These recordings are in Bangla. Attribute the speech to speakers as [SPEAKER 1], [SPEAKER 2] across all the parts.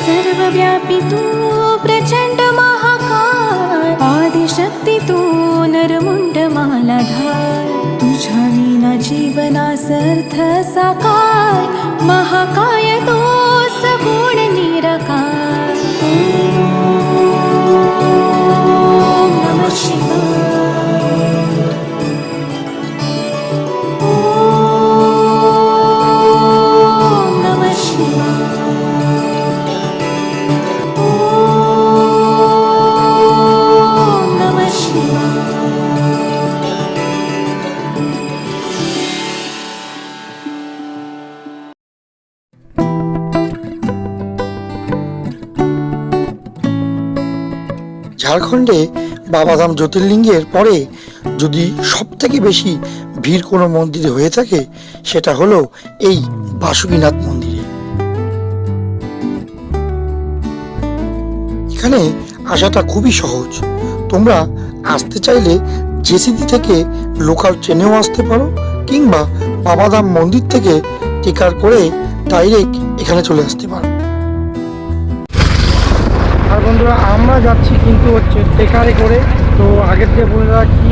[SPEAKER 1] सर्वव्यापी तू प्रचंड महाकाय. आदिशक्ती तू नरमुंड मालाधार. तुझ्या विना जीवनास साकार. महाकाय तो सगुण निराकार. नम शिवाय.
[SPEAKER 2] ঝাড়খণ্ডে বাবাধাম জ্যোতির্লিঙ্গের পরে যদি সবথেকে বেশি ভিড় কোনো মন্দিরে হয়ে থাকে, সেটা হলো এই বাসুকীনাথ মন্দিরে। এখানে আসাটা খুবই সহজ। তোমরা আসতে চাইলে জেসিডি থেকে লোকাল ট্রেনেও আসতে পারো কিংবা বাবাধাম মন্দির থেকে টিকার করে ডাইরেক্ট এখানে চলে আসতে পারো। আর বন্ধুরা, আমরা যাচ্ছি কিন্তু হচ্ছে টেকারে করে। তো আগের যে বলে রাখি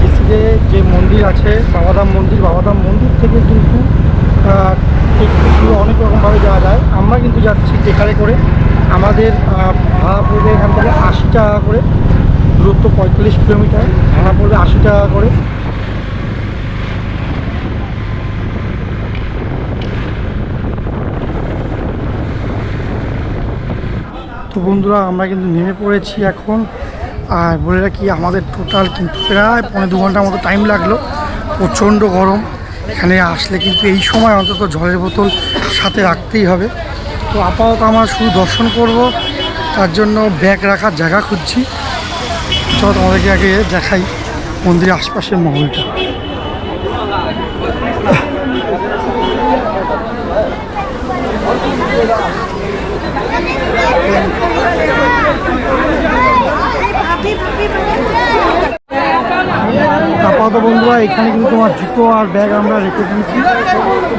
[SPEAKER 2] জিসিতে যে মন্দির আছে, বাবাধাম মন্দির বাবাধাম মন্দির থেকে কিন্তু অনেক রকমভাবে যাওয়া যায়। আমরা কিন্তু যাচ্ছি টেকারে করে। আমাদের ভাড়া পড়বে এখান থেকে আশি টাকা করে। দূরত্ব পঁয়তাল্লিশ কিলোমিটার। ভাড়া পড়বে আশি টাকা করে। বন্ধুরা, আমরা কিন্তু নেমে পড়েছি এখন। আর বলে রাখি, আমাদের টোটাল কিন্তু প্রায় পনেরো দু ঘণ্টার মতো টাইম লাগল। প্রচণ্ড গরম। এখানে আসলে কিন্তু এই সময় অন্তত জলের বোতল সাথে রাখতেই হবে। তো আপাতত আমরা শুধু দর্শন করব। তার জন্য ব্যাগ রাখার জায়গা খুঁজছি। চলো তোমাদেরকে আগে দেখাই মন্দিরের আশপাশের মহলটা। আপাতত বন্ধুরা এখানে কিন্তু তোমার জুতো আর ব্যাগ আমরা রেখে দিয়েছি।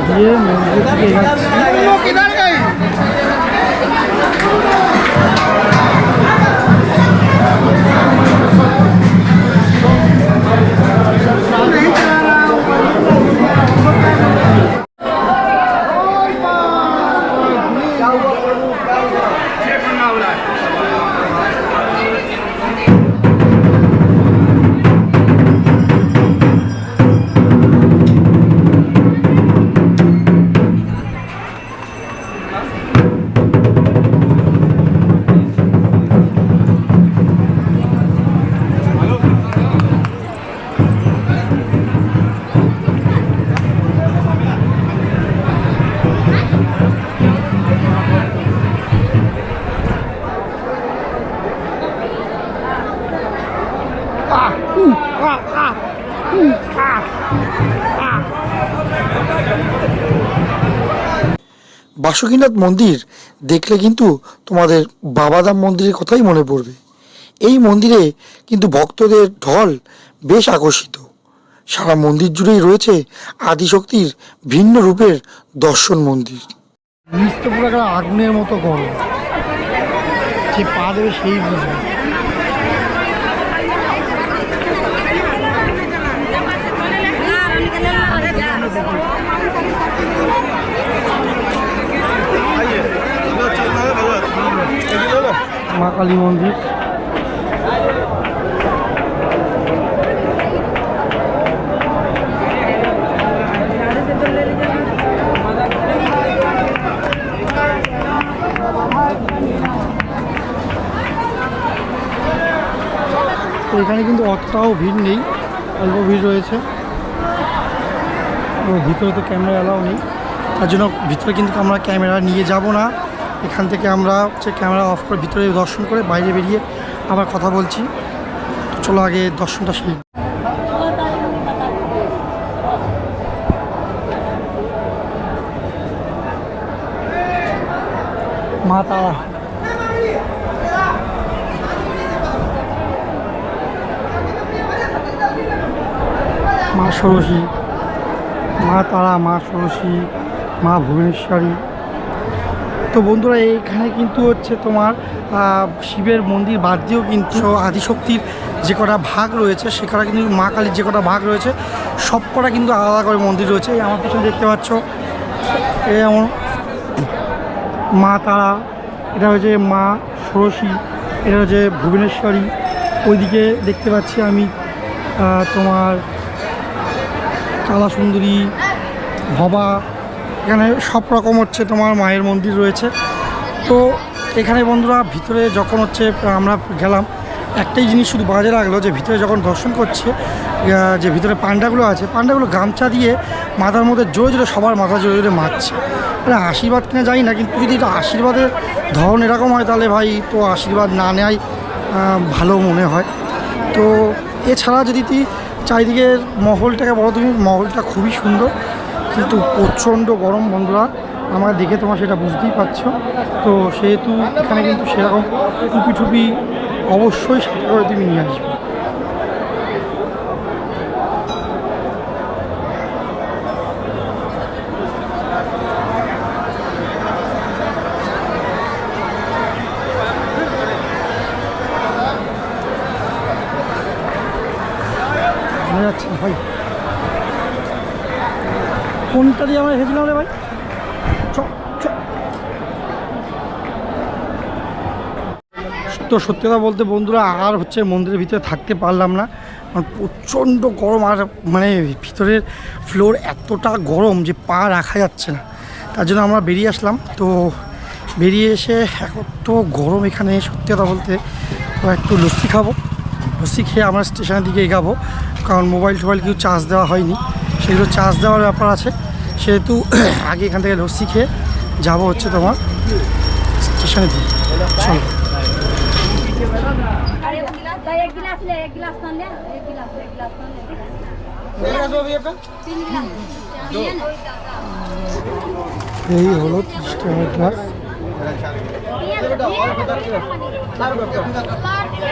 [SPEAKER 2] দিয়ে মন্দিরের দিকে বাসুকীনাথ মন্দির দেখলে কিন্তু তোমাদের বাবাধাম মন্দিরের কথাই মনে পড়বে। এই মন্দিরে কিন্তু ভক্তদের ঢল বেশ আকর্ষিত। সারা মন্দির জুড়েই রয়েছে আদিশক্তির ভিন্ন রূপের দর্শন মন্দির। আগুনের মতো গরম যে পা দেবে সেই বুঝবে। মা কালী মন্দির। এখানে কিন্তু অতটাও ভিড় নেই, অল্প ভিড় রয়েছে। ভিতরে তো ক্যামেরা অ্যালাউ নেই। তার জন্য ভিতরে কিন্তু আমরা ক্যামেরা নিয়ে যাব না। এখান থেকে আমরা হচ্ছে ক্যামেরা অফ করে ভিতরে দর্শন করে বাইরে বেরিয়ে আবার কথা বলছি। চলো আগে দর্শনটা সেই মা তারা। মা ষোড়শী। মা তারা, মা ষোড়শী, মা ভুবনেশ্বরী। তো বন্ধুরা, এইখানে কিন্তু হচ্ছে তোমার শিবের মন্দির বাদ দিয়েও কিন্তু আদিশক্তির যে কটা ভাগ রয়েছে, সে কটা কিন্তু মা কালীর যে কটা ভাগ রয়েছে, সব কটা কিন্তু আলাদা করে মন্দির রয়েছে। এই আমার পিছনে দেখতে পাচ্ছ, এ যেমন মা তারা, এটা হচ্ছে মা ষোড়শী, এটা হচ্ছে ভুবনেশ্বরী, ওইদিকে দেখতে পাচ্ছি আমি তোমার কালাসুন্দরী, ভবা এখানে সব রকম হচ্ছে তোমার মায়ের মন্দির রয়েছে। তো এখানে বন্ধুরা ভিতরে যখন হচ্ছে আমরা গেলাম একটাই জিনিস শুধু বাজে লাগল যে ভিতরে যখন দর্শন করছে যে ভিতরে পান্ডাগুলো আছে পান্ডাগুলো গামছা দিয়ে মাথার মধ্যে জোরে জোরে সবার মাথা জোরে জোরে মারছে। মানে আশীর্বাদ কিনা যাই না কিন্তু যদি আশীর্বাদের ধরন এরকম হয় তাহলে ভাই তো আশীর্বাদ না আহ, ভালো মনে হয়। তো এছাড়া যদি তুই চারিদিকের মহলটাকে বলো তুমি মহলটা খুবই সুন্দর। কিন্তু প্রচণ্ড গরম বন্ধুরা। আমার দেখে তোমার সেটা বুঝতেই পারছ। তো সেহেতু এখানে কিন্তু সেরকম টুপি টুপি অবশ্যই সাথে করে তুমি নিয়ে আসবে। যাচ্ছে ভাই। কোনটা দিয়ে আমরা এসেছিলাম রে ভাই? তো সত্যি কথা বলতে বন্ধুরা, আর হচ্ছে মন্দিরের ভিতরে থাকতে পারলাম না। প্রচণ্ড গরম, আর মানে ভিতরের ফ্লোর এতটা গরম যে পা রাখা যাচ্ছে না। তার জন্য আমরা বেরিয়ে আসলাম। তো বেরিয়ে এসে এত গরম এখানে, সত্যি কথা বলতে। একটু লস্যি খাব। লস্যি খেয়ে আমরা স্টেশনের দিকে এগাবো। কারণ মোবাইল টোবাইল কিছু চার্জ দেওয়া হয়নি। সেগুলো চার্জ দেওয়ার ব্যাপার আছে। সেহেতু আগে এখান থেকে লস্যি খেয়ে যাব হচ্ছে তোমার স্টেশনে দিয়ে। চলো। এই হলো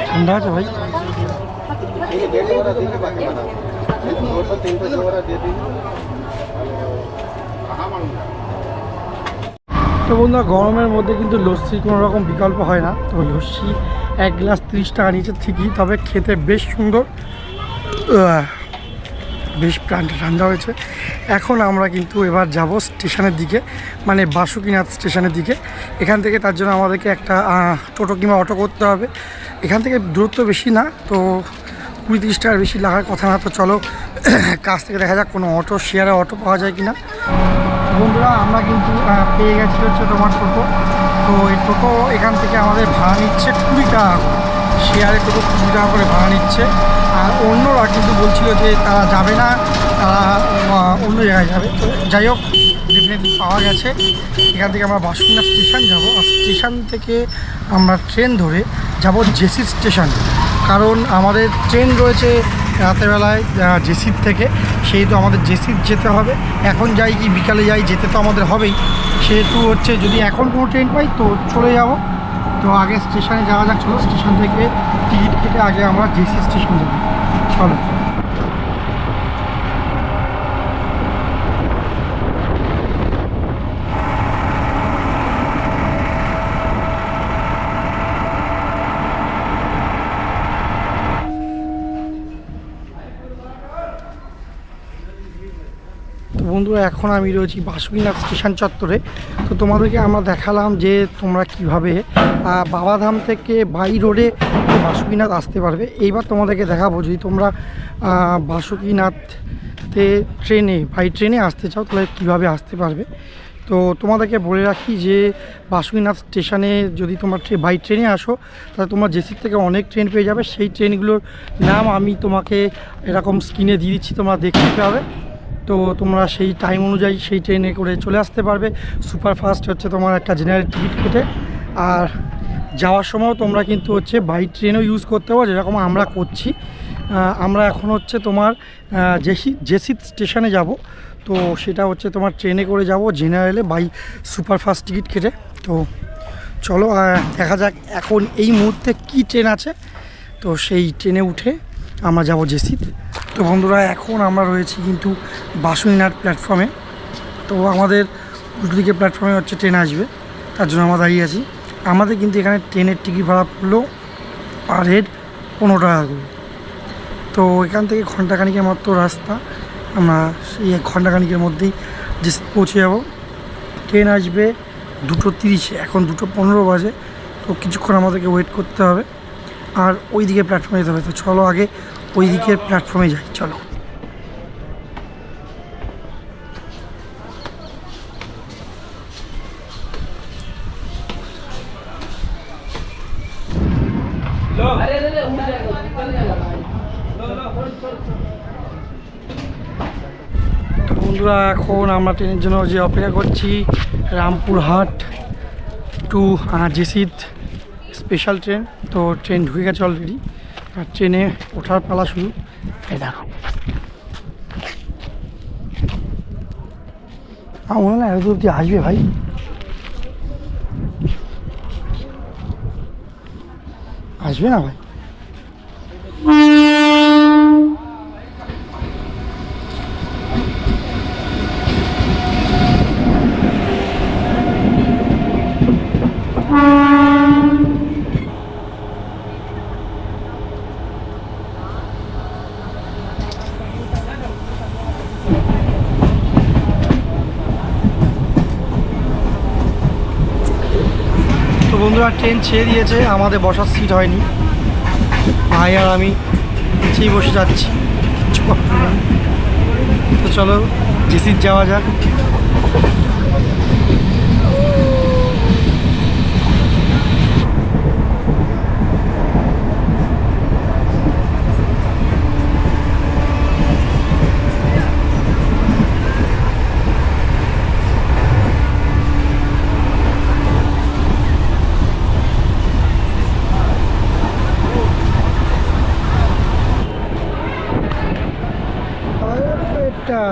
[SPEAKER 2] ঠান্ডা আছে ভাই। তো বন্ধুরা, গরমের মধ্যে কিন্তু লস্যির কোনো রকম বিকল্প হয় না। তো লস্যি এক গ্লাস তিরিশ টাকা নিচে ঠিকই, তবে খেতে বেশ সুন্দর। বেশ প্রাণটা ঠান্ডা হয়েছে। এখন আমরা কিন্তু এবার যাব স্টেশনের দিকে মানে বাসুকিনাথ স্টেশনের দিকে। এখান থেকে তার জন্য আমাদেরকে একটা টোটো কিংবা অটো করতে হবে। এখান থেকে দূরত্ব বেশি না, তো কুড়ি তিরিশ টাকার বেশি লাগার কথা না, তো চলো কাছ থেকে দেখা যাক কোনো অটো শেয়ারে অটো পাওয়া যায় কি না বন্ধুরা, আমরা কিন্তু পেয়ে গেছি হচ্ছে তোমার টোটো। তো এই টোটো এখান থেকে আমাদের ভাড়া নিচ্ছে কুড়ি টাকা করে। শেয়ারে টোটো কুড়ি টাকা করে ভাড়া নিচ্ছে। আর অন্যরা কিন্তু বলছিল যে তারা যাবে না, তারা অন্য জায়গায় যাবে। তো যাই হোক ডেফিনেটলি পাওয়া গেছে। এখান থেকে আমরা বাসুকিনা স্টেশন যাব। আর স্টেশন থেকে আমরা ট্রেন ধরে যাব জেসি স্টেশন। কারণ আমাদের ট্রেন রয়েছে রাতেরবেলায় জেসির থেকে। সেহেতু আমাদের জেসির যেতে হবে। এখন যাই কি বিকালে যাই, যেতে তো আমাদের হবেই। সেহেতু হচ্ছে যদি এখন কোনো ট্রেন পাই তো চলে যাব। তো আগে স্টেশনে যাওয়া যাক, চলো স্টেশন থেকে টিকিট কেটে আগে আমরা জেসি স্টেশন যাব। চলো। বন্ধুরা এখন আমি রয়েছি বাসুকিনাথ স্টেশন চত্বরে। তো তোমাদেরকে আমরা দেখালাম যে তোমরা কীভাবে বাবাধাম থেকে বাই রোডে বাসুকিনাথ আসতে পারবে। এইবার তোমাদেরকে দেখাবো যদি তোমরা আহ, বাসুকিনাথতে ট্রেনে বাই ট্রেনে আসতে চাও তাহলে কীভাবে আসতে পারবে। তো তোমাদেরকে বলে রাখি যে বাসুকিনাথ স্টেশনে যদি তোমরা বাই ট্রেনে আসো তাহলে তোমরা জেসির থেকে অনেক ট্রেন পেয়ে যাবে। সেই ট্রেনগুলোর নাম আমি তোমাকে এরকম স্ক্রিনে দিয়ে দিচ্ছি তোমরা দেখতে পাবে। তো তোমরা সেই টাইম অনুযায়ী সেই ট্রেনে করে চলে আসতে পারবে। সুপারফাস্ট হচ্ছে তোমার একটা জেনারেল টিকিট কেটে। আর যাওয়ার সময়ও তোমরা কিন্তু হচ্ছে বাই ট্রেনও ইউজ করতে পারো, যেরকম আমরা করছি। আমরা এখন হচ্ছে তোমার জেসি জেসি স্টেশনে যাব। তো সেটা হচ্ছে তোমার ট্রেনে করে যাব জেনারেলে বাই সুপারফাস্ট টিকিট কেটে। তো চলো দেখা যাক এখন এই মুহূর্তে কি ট্রেন আছে। তো সেই ট্রেনে উঠে আমরা যাব জেসিতে তো বন্ধুরা, এখন আমরা রয়েছি কিন্তু বাসুনিনাথ প্ল্যাটফর্মে তো আমাদের উল্টো দিকে প্ল্যাটফর্মে হচ্ছে ট্রেন আসবে, তার জন্য আমরা দাঁড়িয়ে আছি। আমাদের কিন্তু এখানে ট্রেনের টিকিট ভাড়া পড়ল পার হেড পনেরো টাকা করে। তো এখান থেকে ঘন্টাখানিকের মতো রাস্তা, আমরা সেই এক ঘন্টাখানিকের মধ্যেই যে পৌঁছে যাব। ট্রেন আসবে দুটো তিরিশে, এখন দুটো পনেরো বাজে, তো কিছুক্ষণ আমাদেরকে ওয়েট করতে হবে। আর ওই দিকে প্ল্যাটফর্মে যেতে হবে। তো চলো আগে ওই দিকের প্ল্যাটফর্মে যাই, চলো। বন্ধুরা, এখন আমরা ট্রেনের জন্য যে অপেক্ষা করছি, Rampurhat to Jasidih special train তো ট্রেন ঢুকে গেছে অলরেডি আর ট্রেনে ওঠার পালা শুরু। দেখো। মনে হয় এত আসবে ভাই। আসবে না ভাই? বন্ধুরা ট্রেন ছেড়ে দিয়েছে। আমাদের বসার সিট হয়নি। ভাই আর আমি নিচেই বসে যাচ্ছি। তো চলো জিসির যাওয়া যাক এটা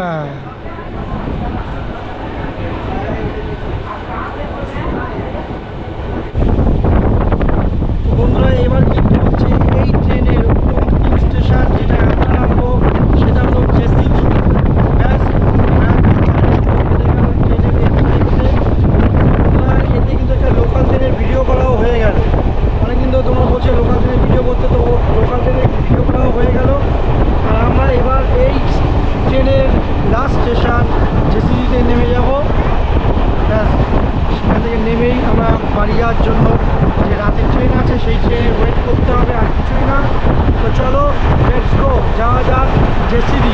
[SPEAKER 2] তো বন্ধুরা এবার কিন্তু হচ্ছে এই ট্রেনের অন্তিম স্টেশন যেটা আমরা নামবো সেটা হলো জেসি ব্যাস এতে কিন্তু একটা লোকাল ট্রেনের ভিডিও করাও হয়ে গেল অনেক কিন্তু তোমরা বলছো লোকাল ট্রেনের ভিডিও করতে তো লোকাল ট্রেনের ভিডিও করাও হয়ে গেল আর আমরা এবার এই ট্রেনের লাস্ট স্টেশন জেসিবিতে নেমে যাব ব্যাস সেখান থেকে নেমেই আমরা বাড়ি যাওয়ার জন্য যে রাতের ট্রেন আছে সেই ট্রেনে ওয়েট করতে হবে আর কিছুই না তো চলো লেটস গো যাওয়া যাক জেসিবি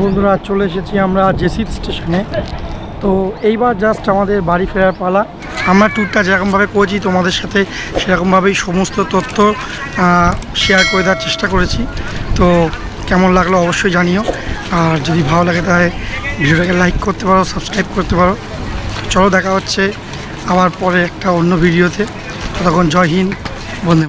[SPEAKER 2] বন্ধুরা চলে এসেছি আমরা জেসিদ স্টেশনে। তো এইবার জাস্ট আমাদের বাড়ি ফেরার পালা। আমরা ট্যুরটা যেরকমভাবে করেছি, তোমাদের সাথে সেরকমভাবেই সমস্ত তথ্য শেয়ার করে দেওয়ার চেষ্টা করেছি। তো কেমন লাগল অবশ্যই জানিও। আর যদি ভালো লাগে তাহলে ভিডিওটাকে লাইক করতে পারো সাবস্ক্রাইব করতে পারো। চলো দেখা হচ্ছে আবার পরে একটা অন্য ভিডিওতে তখন জয় হিন্দ বন্ধু